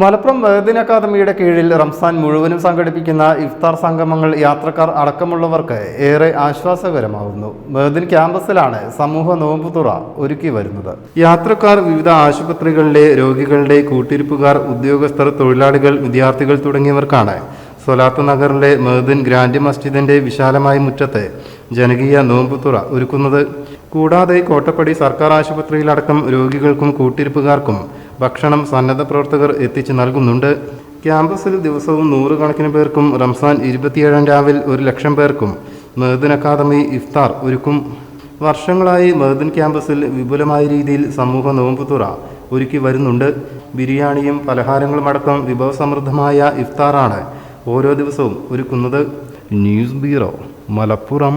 മലപ്പുറം വേദിൻ അക്കാദമിയുടെ കീഴിൽ റംസാൻ മുഴുവനും സംഘടിപ്പിക്കുന്ന ഇഫ്താർ സംഗമങ്ങൾ യാത്രക്കാർ അടക്കമുള്ളവർക്ക് ഏറെ ആശ്വാസകരമാകുന്നു. വേദിൻ ക്യാമ്പസിലാണ് സമൂഹ നോമ്പുതുറ ഒരുക്കി വരുന്നത്. യാത്രക്കാർ വിവിധ ആശുപത്രികളിലെ രോഗികളുടെ കൂട്ടിരിപ്പുകാർ ഉദ്യോഗസ്ഥർ തൊഴിലാളികൾ വിദ്യാർത്ഥികൾ തുടങ്ങിയവർക്കാണ് സൊലാത്ത് നഗറിലെ മേദിൻ ഗ്രാൻഡ് മസ്ജിദിന്റെ വിശാലമായ മുറ്റത്തെ ജനകീയ നോമ്പുതുറ ഒരുക്കുന്നത്. കൂടാതെ കോട്ടപ്പടി സർക്കാർ ആശുപത്രിയിലടക്കം രോഗികൾക്കും കൂട്ടിരിപ്പുകാർക്കും ഭക്ഷണം സന്നദ്ധ പ്രവർത്തകർ എത്തിച്ചു നൽകുന്നുണ്ട്. ക്യാമ്പസിൽ ദിവസവും നൂറുകണക്കിന് പേർക്കും റംസാൻ ഇരുപത്തിയേഴാം രാവിൽ ഒരു ലക്ഷം പേർക്കും മേദിൻ അക്കാദമി ഇഫ്താർ ഒരുക്കും. വർഷങ്ങളായി മേദിൻ ക്യാമ്പസിൽ വിപുലമായ രീതിയിൽ സമൂഹ നോമ്പുതുറ ഒരുക്കി വരുന്നുണ്ട്. ബിരിയാണിയും പലഹാരങ്ങളും അടക്കം വിഭവസമൃദ്ധമായ ഇഫ്താറാണ് ഓരോ ദിവസവും ഒരുക്കുന്നത്. News bureau Malappuram.